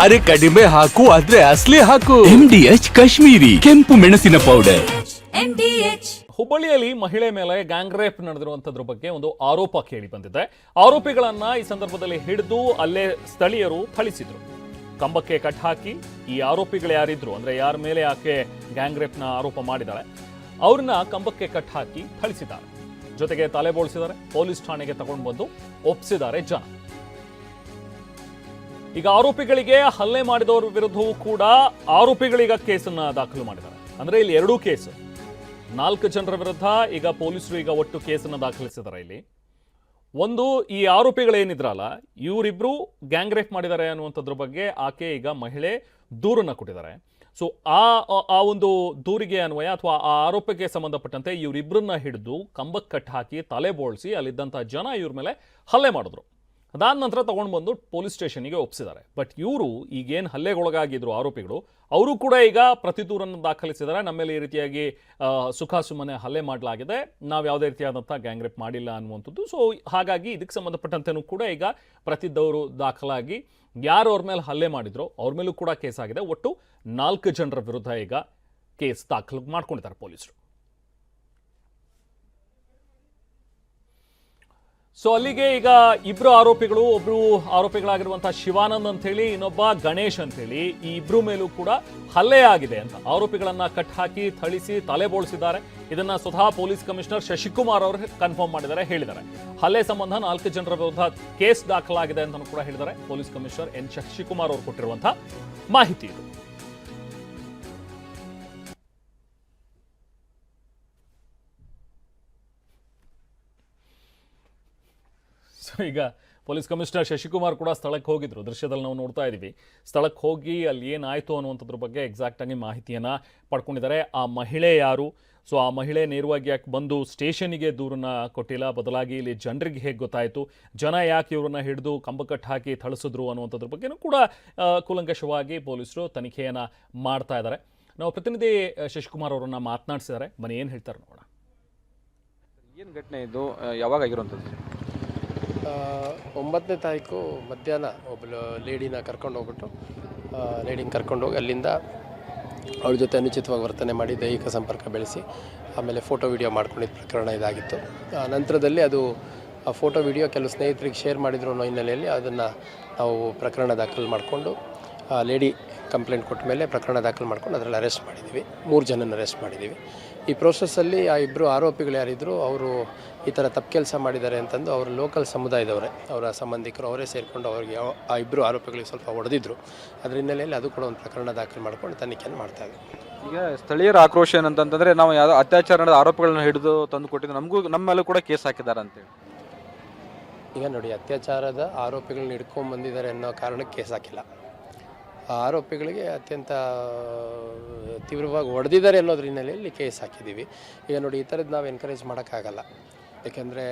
ಅರೆ ಕಡಿಮೆ ಹಾಕು ಆದ್ರೆ ಅಸ್ಲಿ ಹಾಕು. ಎಂಡಿಎಚ್ ಕಾಶ್ಮೀರಿ ಕೆಂಪು ಮೆಣಸಿನ ಪೌಡರ್ ಹುಬ್ಬಳ್ಳಿಯಲ್ಲಿ ಮಹಿಳೆ ಮೇಲೆ ಗ್ಯಾಂಗ್ ರೇಪ್ ನಡೆದಿರುವಂತದ್ರ ಬಗ್ಗೆ ಒಂದು ಆರೋಪ ಕೇಳಿ ಬಂದಿದೆ. ಆರೋಪಿಗಳನ್ನ ಈ ಸಂದರ್ಭದಲ್ಲಿ ಹಿಡಿದು ಅಲ್ಲೇ ಸ್ಥಳೀಯರು ಥಳಿಸಿದ್ರು. ಕಂಬಕ್ಕೆ ಕಟ್ ಹಾಕಿ ಈ ಆರೋಪಿಗಳು ಯಾರಿದ್ರು? ಅಂದ್ರೆ ಯಾರ ಮೇಲೆ ಆಕೆ ಗ್ಯಾಂಗ್ ರೇಪ್ನ ಆರೋಪ ಮಾಡಿದಾಳೆ? ಅವ್ರನ್ನ ಕಂಬಕ್ಕೆ ಕಟ್ ಹಾಕಿ ಥಳಿಸಿದ್ದಾರೆ. ಜೊತೆಗೆ ತಲೆ ಬೋಳಿಸಿದ್ದಾರೆ. ಪೊಲೀಸ್ ಠಾಣೆಗೆ ತಗೊಂಡು ಬಂದು ಒಪ್ಪಿಸಿದ್ದಾರೆ ಜನ. ಈಗ ಆರೋಪಿಗಳಿಗೆ ಹಲ್ಲೆ ಮಾಡಿದವರ ವಿರುದ್ಧವೂ ಕೂಡ ಆರೋಪಿಗಳೀಗ ಕೇಸನ್ನ ದಾಖಲು ಮಾಡಿದ್ದಾರೆ. ಅಂದ್ರೆ ಇಲ್ಲಿ ಎರಡೂ ಕೇಸ್. ನಾಲ್ಕು ಜನರ ವಿರುದ್ಧ ಈಗ ಪೊಲೀಸರು ಈಗ ಒಟ್ಟು ಕೇಸನ್ನು ದಾಖಲಿಸಿದ್ದಾರೆ ಇಲ್ಲಿ. ಒಂದು, ಈ ಆರೋಪಿಗಳೇನಿದ್ರಲ್ಲ, ಇವರಿಬ್ರು ಗ್ಯಾಂಗ್ ರೇಪ್ ಮಾಡಿದ್ದಾರೆ ಅನ್ನುವಂಥದ್ರ ಬಗ್ಗೆ ಆಕೆ ಈಗ ಮಹಿಳೆ ದೂರನ್ನ ಕೊಟ್ಟಿದ್ದಾರೆ. ಸೊ ಆ, ಆ- ಒಂದು ದೂರಿಗೆ ಅನ್ವಯ ಅಥವಾ ಆ ಆರೋಪಕ್ಕೆ ಸಂಬಂಧಪಟ್ಟಂತೆ ಇವರಿಬ್ಬರನ್ನ ಹಿಡಿದು ಕಂಬಕ್ಕೆ ಕಟ್ಟು ಹಾಕಿ ತಲೆ ಬೋಳಿಸಿ ಅಲ್ಲಿದ್ದಂಥ ಜನ ಇವ್ರ ಮೇಲೆ ಹಲ್ಲೆ ಮಾಡಿದ್ರು. ಅದಾದ ನಂತರ ತಗೊಂಡು ಬಂದು ಪೊಲೀಸ್ ಸ್ಟೇಷನ್ಗೆ ಒಪ್ಪಿಸಿದ್ದಾರೆ ಬಟ್ ಇವರು ಈಗೇನು ಹಲ್ಲೆಗೊಳಗಾಗಿದ್ರು ಆರೋಪಿಗಳು, ಅವರು ಕೂಡ ಈಗ ಪ್ರತಿ ದೂರನ್ನು ದಾಖಲಿಸಿದ್ದಾರೆ. ನಮ್ಮ ಮೇಲೆ ಈ ರೀತಿಯಾಗಿ ಸುಖ ಸುಮ್ಮನೆ ಹಲ್ಲೆ ಮಾಡಲಾಗಿದೆ. ನಾವು ಯಾವುದೇ ರೀತಿಯಾದಂಥ ಗ್ಯಾಂಗ್ ರೇಪ್ ಮಾಡಿಲ್ಲ ಅನ್ನುವಂಥದ್ದು. ಸೊ ಹಾಗಾಗಿ ಇದಕ್ಕೆ ಸಂಬಂಧಪಟ್ಟಂತೆಯೂ ಕೂಡ ಈಗ ಪ್ರತಿ ದೂರು ದಾಖಲಾಗಿ ಯಾರು ಅವ್ರ ಮೇಲೆ ಹಲ್ಲೆ ಮಾಡಿದ್ರು ಅವ್ರ ಮೇಲೂ ಕೂಡ ಕೇಸ್ ಆಗಿದೆ. ಒಟ್ಟು ನಾಲ್ಕು ಜನರ ವಿರುದ್ಧ ಈಗ ಕೇಸ್ ದಾಖಲು ಮಾಡ್ಕೊಂಡಿದ್ದಾರೆ ಪೊಲೀಸರು. ಸೊ ಅಲ್ಲಿಗೆ ಈಗ ಇಬ್ರು ಆರೋಪಿಗಳು, ಒಬ್ರು ಆರೋಪಿಗಳಾಗಿರುವಂತಹ ಶಿವಾನಂದ್ ಅಂತ ಹೇಳಿ ಇನ್ನೊಬ್ಬ ಗಣೇಶ್ ಅಂತ ಹೇಳಿ ಈ ಇಬ್ರು ಮೇಲೂ ಕೂಡ ಹಲ್ಲೆ ಆಗಿದೆ ಅಂತ. ಆರೋಪಿಗಳನ್ನ ಕಟ್ ಹಾಕಿ, ಥಳಿಸಿ, ತಲೆ ಬೋಳಿಸಿದ್ದಾರೆ. ಇದನ್ನ ಸ್ವತಃ ಪೊಲೀಸ್ ಕಮಿಷನರ್ ಶಶಿಕುಮಾರ್ ಅವರು ಕನ್ಫರ್ಮ್ ಮಾಡಿದ್ದಾರೆ, ಹೇಳಿದ್ದಾರೆ. ಹಲ್ಲೆ ಸಂಬಂಧ ನಾಲ್ಕು ಜನರ ವಿರುದ್ಧ ಕೇಸ್ ದಾಖಲಾಗಿದೆ ಅಂತ ಕೂಡ ಹೇಳಿದ್ದಾರೆ ಪೊಲೀಸ್ ಕಮಿಷನರ್ ಎನ್. ಶಶಿಕುಮಾರ್ ಅವರು ಕೊಟ್ಟಿರುವಂತಹ ಮಾಹಿತಿ ಇದು. ಈಗ ಪೊಲೀಸ್ ಕಮಿಷನರ್ ಶಶಿಕುಮಾರ್ ಕೂಡ ಸ್ಥಳಕ್ಕೆ ಹೋಗಿದ್ರು. ದೃಶ್ಯದಲ್ಲಿ ನಾವು ನೋಡ್ತಾ ಇದ್ದೀವಿ ಸ್ಥಳಕ್ಕೆ ಹೋಗಿ ಅಲ್ಲಿ ಏನಾಯಿತು ಅನ್ನುವಂಥದ್ರ ಬಗ್ಗೆ ಎಕ್ಸಾಕ್ಟಾಗಿ ಮಾಹಿತಿಯನ್ನು ಪಡ್ಕೊಂಡಿದ್ದಾರೆ. ಆ ಮಹಿಳೆ ಯಾರು? ಸೊ ಆ ಮಹಿಳೆ ನೇರವಾಗಿ ಯಾಕೆ ಬಂದು ಸ್ಟೇಷನಿಗೆ ದೂರನ್ನ ಕೊಟ್ಟಿಲ್ಲ? ಬದಲಾಗಿ ಇಲ್ಲಿ ಜನರಿಗೆ ಹೇಗೆ ಗೊತ್ತಾಯಿತು? ಜನ ಯಾಕೆ ಇವ್ರನ್ನ ಹಿಡಿದು ಕಂಬಕಟ್ಟು ಹಾಕಿ ಥಳಿಸಿದ್ರು ಅನ್ನುವಂಥದ್ರ ಬಗ್ಗೆನೂ ಕೂಡ ಕೂಲಂಕಷವಾಗಿ ಪೊಲೀಸರು ತನಿಖೆಯನ್ನು ಮಾಡ್ತಾ ಇದ್ದಾರೆ. ನಾವು ಪ್ರತಿನಿಧಿ ಶಶಿಕುಮಾರ್ ಅವರನ್ನ ಮಾತನಾಡಿಸಿದ್ದಾರೆ. ಮನೆ ಏನು ಹೇಳ್ತಾರೆ ನೋಡೋಣ. ಏನು ಘಟನೆ ಇದು? ಯಾವಾಗ ಆಗಿರುವಂಥದ್ದು? ಒಂಬತ್ತನೇ ತಾರೀಕು ಮಧ್ಯಾಹ್ನ ಒಬ್ಬಳು ಲೇಡಿನ ಕರ್ಕೊಂಡು ಹೋಗ್ಬಿಟ್ಟು ಲೇಡಿನ ಕರ್ಕೊಂಡು ಹೋಗಿ ಅಲ್ಲಿಂದ ಅವಳ ಜೊತೆ ಅನುಚಿತವಾಗಿ ವರ್ತನೆ ಮಾಡಿ ದೈಹಿಕ ಸಂಪರ್ಕ ಬೆಳೆಸಿ, ಆಮೇಲೆ ಫೋಟೋ ವಿಡಿಯೋ ಮಾಡ್ಕೊಂಡಿದ್ದ ಪ್ರಕರಣ ಇದಾಗಿತ್ತು. ನಂತರದಲ್ಲಿ ಅದು ಆ ಫೋಟೋ ವಿಡಿಯೋ ಕೆಲವು ಸ್ನೇಹಿತರಿಗೆ ಶೇರ್ ಮಾಡಿದ್ರು ಅನ್ನೋ ಹಿನ್ನೆಲೆಯಲ್ಲಿ ಅದನ್ನು ನಾವು ಪ್ರಕರಣ ದಾಖಲು ಮಾಡಿಕೊಂಡು, ಆ ಲೇಡಿ ಕಂಪ್ಲೇಂಟ್ ಕೊಟ್ಟ ಮೇಲೆ ಪ್ರಕರಣ ದಾಖಲು ಮಾಡ್ಕೊಂಡು ಅದರಲ್ಲಿ ಅರೆಸ್ಟ್ ಮಾಡಿದ್ದೀವಿ. ಮೂರು ಜನನ ಅರೆಸ್ಟ್ ಮಾಡಿದ್ದೀವಿ. ಈ ಪ್ರೋಸೆಸ್ಸಲ್ಲಿ ಆ ಇಬ್ಬರು ಆರೋಪಿಗಳು ಯಾರಿದ್ದರು ಅವರು ಈ ಥರ ತಪ್ಪು ಕೆಲಸ ಮಾಡಿದ್ದಾರೆ ಅಂತಂದು ಅವರು ಲೋಕಲ್ ಸಮುದಾಯದವರೇ ಅವರ ಸಂಬಂಧಿಕರು ಅವರೇ ಸೇರಿಕೊಂಡು ಅವರಿಗೆ ಯಾವ- ಆ ಇಬ್ಬರು ಆರೋಪಿಗಳಿಗೆ ಸ್ವಲ್ಪ ಹೊಡೆದಿದ್ದರು ಅದ್ರ ಹಿನ್ನೆಲೆಯಲ್ಲಿ ಅದು ಕೂಡ ಒಂದು ಪ್ರಕರಣ ದಾಖಲು ಮಾಡ್ಕೊಂಡು ತನಿಖೆಯನ್ನು ಮಾಡ್ತಾ ಇದ್ದೀವಿ ಈಗ ಸ್ಥಳೀಯರ ಆಕ್ರೋಶ ಏನಂತಂದ್ರೆ ನಾವು ಯಾವ ಅತ್ಯಾಚಾರದ ಆರೋಪಗಳನ್ನ ಹಿಡಿದು ತಂದು ಕೊಟ್ಟಿದ್ದು ನಮಗೂ ನಮ್ಮಲ್ಲೂ ಮೇಲೂ ಕೂಡ ಕೇಸ್ ಹಾಕಿದ್ದಾರೆ ಅಂತೇಳಿ ಈಗ ನೋಡಿ ಅತ್ಯಾಚಾರದ ಆರೋಪಿಗಳನ್ನ ಹಿಡ್ಕೊಂಡು ಬಂದಿದ್ದಾರೆ ಅನ್ನೋ ಕಾರಣಕ್ಕೆ ಕೇಸ್ ಹಾಕಿಲ್ಲ. ಆರೋಪಿಗಳಿಗೆ ಅತ್ಯಂತ ತೀವ್ರವಾಗಿ ಹೊಡೆದಿದ್ದಾರೆ ಅನ್ನೋದ್ರ ಹಿನ್ನೆಲೆಯಲ್ಲಿ ಕೇಸ್ ಹಾಕಿದ್ದೀವಿ. ಈಗ ನೋಡಿ, ಈ ಥರದ್ದು ನಾವು ಎನ್ಕರೇಜ್ ಮಾಡೋಕ್ಕಾಗಲ್ಲ. ಏಕೆಂದರೆ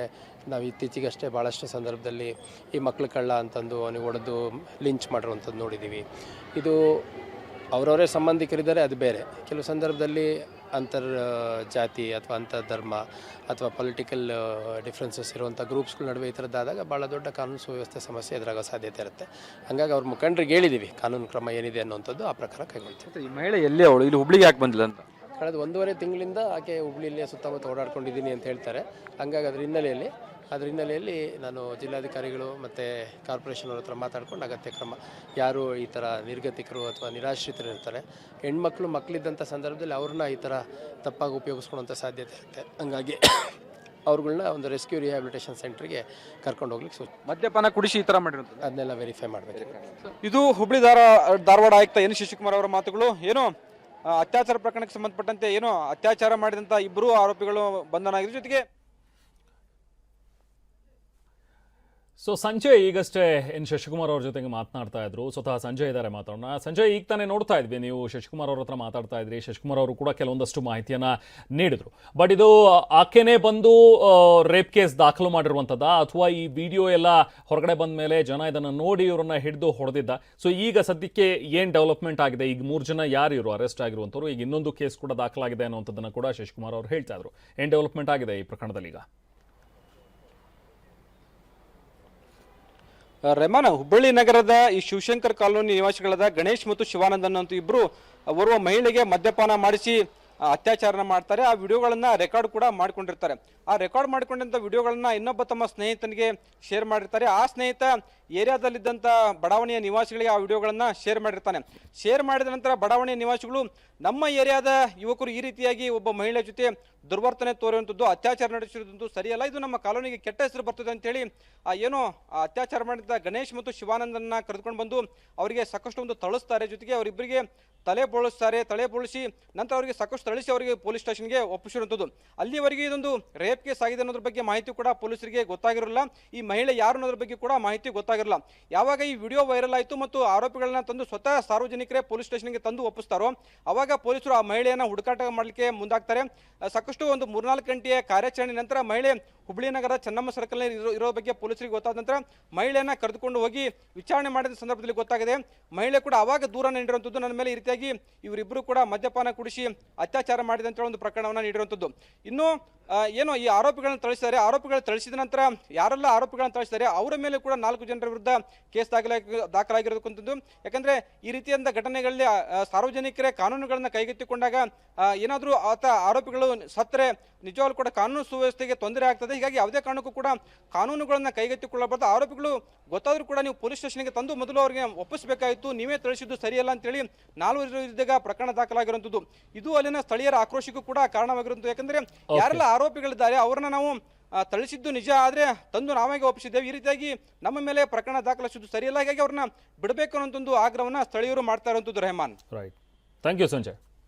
ನಾವು ಇತ್ತೀಚೆಗಷ್ಟೇ ಭಾಳಷ್ಟು ಸಂದರ್ಭದಲ್ಲಿ ಈ ಮಕ್ಳು ಕಳ್ಳ ಅಂತಂದು ಅವನಿಗೆ ಹೊಡೆದು ಲಿಂಚ್ ಮಾಡಿರುವಂಥದ್ದು ನೋಡಿದ್ದೀವಿ ಇದು ಅವರವರೇ ಸಂಬಂಧಿಕರಿದ್ದಾರೆ, ಅದು ಬೇರೆ. ಕೆಲವು ಸಂದರ್ಭದಲ್ಲಿ ಅಂತರ್ ಜಾತಿ ಅಥವಾ ಅಂತರ್ ಧರ್ಮ ಅಥವಾ ಪೊಲಿಟಿಕಲ್ ಡಿಫ್ರೆನ್ಸಸ್ ಇರುವಂಥ ಗ್ರೂಪ್ಸ್ಗಳ ನಡುವೆ ಈ ಥರದ್ದಾದಾಗ ಭಾಳ ದೊಡ್ಡ ಕಾನೂನು ಸುವ್ಯವಸ್ಥೆ ಸಮಸ್ಯೆ ಎದುರಾಗೋ ಸಾಧ್ಯತೆ ಇರುತ್ತೆ. ಹಾಗಾಗಿ ಅವ್ರ ಮುಖಂಡರಿಗೆ ಹೇಳಿದ್ದೀವಿ ಕಾನೂನು ಕ್ರಮ ಏನಿದೆ ಅನ್ನುವಂಥದ್ದು ಆ ಪ್ರಕಾರ ಕೈಗೊಳ್ತೀವಿ. ಈ ಮಹಿಳೆ ಎಲ್ಲಿ ಅವಳು? ಇಲ್ಲಿ ಹುಬ್ಳಿಗೆ ಯಾಕೆ ಬಂದಿಲ್ಲ ಅಂತ? ಕಳೆದ ಒಂದೂವರೆ ತಿಂಗಳಿಂದ ಆಕೆ ಹುಬ್ಳಿಯಲ್ಲೇ ಸುತ್ತಮುತ್ತ ಓಡಾಡ್ಕೊಂಡಿದ್ದೀನಿ ಅಂತ ಹೇಳ್ತಾರೆ. ಹಂಗಾಗಿ ಅದ್ರ ಹಿನ್ನೆಲೆಯಲ್ಲಿ ಅದ್ರ ಹಿನ್ನೆಲೆಯಲ್ಲಿ ನಾನು ಜಿಲ್ಲಾಧಿಕಾರಿಗಳು ಮತ್ತು ಕಾರ್ಪೊರೇಷನ್ ಅವ್ರ ಹತ್ರ ಮಾತಾಡ್ಕೊಂಡು ಅಗತ್ಯ ಕ್ರಮ ಯಾರು ಈ ಥರ ನಿರ್ಗತಿಕರು ಅಥವಾ ನಿರಾಶ್ರಿತರು ಇರ್ತಾರೆ ಹೆಣ್ಮಕ್ಳು ಮಕ್ಕಳಿದ್ದಂಥ ಸಂದರ್ಭದಲ್ಲಿ ಅವ್ರನ್ನ ಈ ಥರ ತಪ್ಪಾಗಿ ಉಪಯೋಗಿಸ್ಕೊಳ್ಳೋಂಥ ಸಾಧ್ಯತೆ ಇರುತ್ತೆ. ಹಂಗಾಗಿ ಅವ್ರುಗಳ್ನ ಒಂದು ರೆಸ್ಕ್ಯೂ ರಿಹ್ಯಾಬಿಲಿಟೇಷನ್ ಸೆಂಟ್ರಿಗೆ ಕರ್ಕೊಂಡು ಹೋಗ್ಲಿಕ್ಕೆ ಸೂಚನೆ. ಮದ್ಯಪಾನ ಕುಡಿಸಿ ಈ ಥರ ಮಾಡಿರುತ್ತೆ ಅದನ್ನೆಲ್ಲ ವೆರಿಫೈ ಮಾಡಬೇಕು. ಇದು ಹುಬ್ಳಿ ಧಾರ ಧಾರವಾಡ ಆಯುಕ್ತ ಎನ್ ಶಿವಕುಮಾರ್ ಅವರ ಮಾತುಗಳು. ಏನು ಅತ್ಯಾಚಾರ ಪ್ರಕರಣಕ್ಕೆ ಸಂಬಂಧಪಟ್ಟಂತೆ ಏನು ಅತ್ಯಾಚಾರ ಮಾಡಿದಂಥ ಇಬ್ಬರು ಆರೋಪಿಗಳು ಬಂಧನ ಆಗಿದ್ರು. ಜೊತೆಗೆ ಸೊ ಸಂಜಯ್ ಈಗಷ್ಟೇ ಏನ್ ಶಶಿಕುಮಾರ್ ಅವ್ರ ಜೊತೆಗೆ ಮಾತನಾಡ್ತಾ ಇದ್ರು. ಸ್ವತಃ ಸಂಜಯ್ ಇದ್ದಾರೆ ಮಾತಾಡೋಣ ಸಂಜಯ್ ಈಗ ತಾನೇ ನೋಡ್ತಾ ಇದ್ವಿ. ನೀವು ಶಶಿಕುಮಾರ್ ಅವ್ರ ಹತ್ರ ಮಾತಾಡ್ತಾ ಇದ್ರಿ. ಶಶಿಕುಮಾರ್ ಅವರು ಕೂಡ ಕೆಲವೊಂದಷ್ಟು ಮಾಹಿತಿಯನ್ನ ನೀಡಿದ್ರು. ಬಟ್ ಇದು, ಆಕೆನೇ ಬಂದು ರೇಪ್ ಕೇಸ್ ದಾಖಲು ಮಾಡಿರುವಂಥದ್ದಾ? ಅಥವಾ ಈ ವಿಡಿಯೋ ಎಲ್ಲ ಹೊರಗಡೆ ಬಂದ ಮೇಲೆ ಜನ ಇದನ್ನು ನೋಡಿ ಇವರನ್ನ ಹಿಡಿದು ಹೊಡೆದಿದ್ದ? ಸೊ ಈಗ ಸದ್ಯಕ್ಕೆ ಏನು ಡೆವಲಪ್ಮೆಂಟ್ ಆಗಿದೆ? ಈಗ ಮೂರು ಜನ ಯಾರು ಇವರು? ಅರೆಸ್ಟ್ ಆಗಿರುವಂಥವ್ರು. ಈಗ ಇನ್ನೊಂದು ಕೇಸ್ ಕೂಡ ದಾಖಲಾಗಿದೆ ಅನ್ನುವಂಥದ್ದನ್ನು ಕೂಡ ಶಶಿಕುಮಾರ್ ಅವರು ಹೇಳ್ತಾ ಇದ್ರು. ಏನು ಡೆವಲಪ್ಮೆಂಟ್ ಆಗಿದೆ ಈ ಪ್ರಕರಣದಲ್ಲಿ ಈಗ? ಆ, ರೆಹಮಾನ್ ಹುಬ್ಬಳ್ಳಿ ನಗರದ ಈ ಶಿವಶಂಕರ್ ಕಾಲೋನಿ ನಿವಾಸಿಗಳಾದ ಗಣೇಶ್ ಮತ್ತು ಶಿವಾನಂದನ್ ಅಂತ ಇಬ್ರು ಓರ್ವ ಮಹಿಳೆಗೆ ಮದ್ಯಪಾನ ಮಾಡಿಸಿ ಅತ್ಯಾಚಾರ ಅತ್ಯಾಚಾರನ ಮಾಡ್ತಾರೆ. ಆ ವಿಡಿಯೋಗಳನ್ನು ರೆಕಾರ್ಡ್ ಕೂಡ ಮಾಡ್ಕೊಂಡಿರ್ತಾರೆ. ಆ ರೆಕಾರ್ಡ್ ಮಾಡ್ಕೊಂಡಂತ ವಿಡಿಯೋಗಳನ್ನು ಇನ್ನೊಬ್ಬ ತಮ್ಮ ಸ್ನೇಹಿತನಿಗೆ ಶೇರ್ ಮಾಡಿರ್ತಾರೆ. ಆ ಸ್ನೇಹಿತ ಏರಿಯಾದಲ್ಲಿದ್ದಂಥ ಬಡಾವಣೆಯ ನಿವಾಸಿಗಳಿಗೆ ಆ ವಿಡಿಯೋಗಳನ್ನು ಶೇರ್ ಮಾಡಿರ್ತಾನೆ. ಶೇರ್ ಮಾಡಿದ ನಂತರ ಬಡಾವಣೆಯ ನಿವಾಸಿಗಳು ನಮ್ಮ ಏರಿಯಾದ ಯುವಕರು ಈ ರೀತಿಯಾಗಿ ಒಬ್ಬ ಮಹಿಳೆ ಜೊತೆ ದುರ್ವರ್ತನೆ ತೋರುವಂಥದ್ದು ಅತ್ಯಾಚಾರ ನಡೆಸಿರುವಂಥದ್ದು ಸರಿಯಲ್ಲ. ಇದು ನಮ್ಮ ಕಾಲೋನಿಗೆ ಕೆಟ್ಟ ಹೆಸರು ಬರ್ತದೆ ಅಂತೇಳಿ ಆ ಏನೋ ಅತ್ಯಾಚಾರ ಮಾಡಿದ್ದ ಗಣೇಶ್ ಮತ್ತು ಶಿವಾನಂದನ್ನ ಕರೆದುಕೊಂಡು ಬಂದು ಅವರಿಗೆ ಸಾಕಷ್ಟು ಒಂದು ತಳಿಸ್ತಾರೆ ಜೊತೆಗೆ ಅವರಿಬ್ಬರಿಗೆ ತಲೆ ಬೋಳಿಸ್ತಾರೆ. ತಲೆ ಬೋಳಿಸಿ ನಂತರ ಅವರಿಗೆ ಸಾಕಷ್ಟು ತಳಿಸಿ ಅವರಿಗೆ ಪೊಲೀಸ್ ಸ್ಟೇಷನ್ಗೆ ಒಪ್ಪಿಸಿರುವಂಥದ್ದು ಅಲ್ಲಿವರೆಗೆ ಇದೊಂದು ರೇಪ್ ಕೇಸ್ ಆಗಿದೆ ಅನ್ನೋದ್ರ ಬಗ್ಗೆ ಮಾಹಿತಿ ಕೂಡ ಪೊಲೀಸರಿಗೆ ಗೊತ್ತಾಗಿರಲಿಲ್ಲ ಈ ಮಹಿಳೆ ಯಾರು ಅನ್ನೋದ್ರ ಬಗ್ಗೆ ಕೂಡ ಮಾಹಿತಿ ಗೊತ್ತಾಗಿರಲಿಲ್ಲ ಯಾವಾಗ ಈ ವಿಡಿಯೋ ವೈರಲ್ ಆಯಿತು ಮತ್ತು ಆರೋಪಿಗಳನ್ನ ತಂದು ಸ್ವತಃ ಸಾರ್ವಜನಿಕರೇ ಪೊಲೀಸ್ ಸ್ಟೇಷನ್ಗೆ ತಂದು ಒಪ್ಪಿಸ್ತಾರೋ, ಅವಾಗ ಪೊಲೀಸರು ಆ ಮಹಿಳೆಯನ್ನ ಹುಡುಕಾಟ ಮಾಡಲಿಕ್ಕೆ ಮುಂದಾಗ್ತಾರೆ. ಸಾಕಷ್ಟು ಒಂದು ಮೂರ್ನಾಲ್ಕು ಗಂಟೆಯ ಕಾರ್ಯಾಚರಣೆ ನಂತರ ಮಹಿಳೆ ಹುಬ್ಳಿ ನಗರ ಚೆನ್ನಮ್ಮ ಸರ್ಕಲ್ ಇರೋ ಇರೋ ಬಗ್ಗೆ ಪೊಲೀಸರಿಗೆ ಗೊತ್ತಾದ ನಂತರ ಮಹಿಳೆಯನ್ನ ಕರೆದುಕೊಂಡು ಹೋಗಿ ವಿಚಾರಣೆ ಮಾಡಿದ ಸಂದರ್ಭದಲ್ಲಿ ಗೊತ್ತಾಗಿದೆ. ಮಹಿಳೆ ಕೂಡ ಅವಾಗ ದೂರ ನೀಡಿರುವಂಥದ್ದು ನನ್ನ ಮೇಲೆ ಈ ರೀತಿಯಾಗಿ ಇವರಿಬ್ಬರು ಕೂಡ ಮದ್ಯಪಾನ ಕುಡಿಸಿ ಅತ್ಯಾಚಾರ ಮಾಡಿದೆ ಅಂತ ಹೇಳಿ ಒಂದು ಪ್ರಕರಣವನ್ನು ನೀಡಿರುವಂಥದ್ದು ಇನ್ನು ಏನು ಈ ಆರೋಪಿಗಳನ್ನು ತಳಿಸಿದ್ದಾರೆ ಆರೋಪಿಗಳು ತಳಿಸಿದ ನಂತರ ಯಾರೆಲ್ಲ ಆರೋಪಿಗಳನ್ನು ತಳಿಸಿದ್ದಾರೆ ಅವರ ಮೇಲೆ ಕೂಡ ನಾಲ್ಕು ಜನರ ವಿರುದ್ಧ ಕೇಸ್ ದಾಖಲಾಗಿ ದಾಖಲಾಗಿರೋದಕ್ಕಂಥದ್ದು ಯಾಕಂದ್ರೆ ಈ ರೀತಿಯಾದ ಘಟನೆಗಳಲ್ಲಿ ಸಾರ್ವಜನಿಕರೇ ಕಾನೂನುಗಳನ್ನು ಕೈಗೆತ್ತಿಕೊಂಡಾಗ ಏನಾದರೂ ಆತ ಆರೋಪಿಗಳು ಸತ್ತರೆ ನಿಜವಾಗ್ಲೂ ಕೂಡ ಕಾನೂನು ಸುವ್ಯವಸ್ಥೆಗೆ ತೊಂದರೆ ಆಗ್ತದೆ. ಹೀಗಾಗಿ ಯಾವುದೇ ಕಾರಣಕ್ಕೂ ಕೂಡ ಕಾನೂನುಗಳನ್ನು ಕೈಗೆತ್ತಿಕೊಳ್ಳಬಾರ್ದು. ಆರೋಪಿಗಳು ಗೊತ್ತಾದರೂ ಕೂಡ ನೀವು ಪೊಲೀಸ್ ಸ್ಟೇಷನ್ಗೆ ತಂದು ಮೊದಲು ಅವರಿಗೆ ಒಪ್ಪಿಸಬೇಕಾಯಿತು ನೀವೇ ತಿಳಿಸಿದ್ದು ಸರಿಯಲ್ಲ ಅಂತೇಳಿ ನಾಲ್ವರು ವಿರುದ್ಧ ಪ್ರಕರಣ ದಾಖಲಾಗಿರುವಂಥದ್ದು. ಇದು ಅಲ್ಲಿನ ಸ್ಥಳೀಯರ ಆಕ್ರೋಶಕ್ಕೂ ಕೂಡ ಕಾರಣವಾಗಿರುವಂಥದ್ದು. ಯಾಕಂದ್ರೆ ಯಾರೆಲ್ಲ ಆರೋಪಿಗಳಿದ್ದಾರೆ ಅವರನ್ನ ನಾವು ತಳಿಸಿದ್ದು ನಿಜ ಆದರೆ ತಂದು ನಾವಾಗೆ ಒಪ್ಪಿಸಿದ್ದೇವೆ. ಈ ರೀತಿಯಾಗಿ ನಮ್ಮ ಮೇಲೆ ಪ್ರಕರಣ ದಾಖಲಿಸಿದ್ದು ಸರಿಯಲ್ಲ ಹಾಗಾಗಿ ಅವ್ರನ್ನ ಬಿಡಬೇಕು ಅನ್ನೋಂಥದ್ದು ಆಗ್ರಹವನ್ನು ಸ್ಥಳೀಯರು ಮಾಡ್ತಾ ಇರುವಂಥದ್ದು Rehman. Right thank you Sanjay.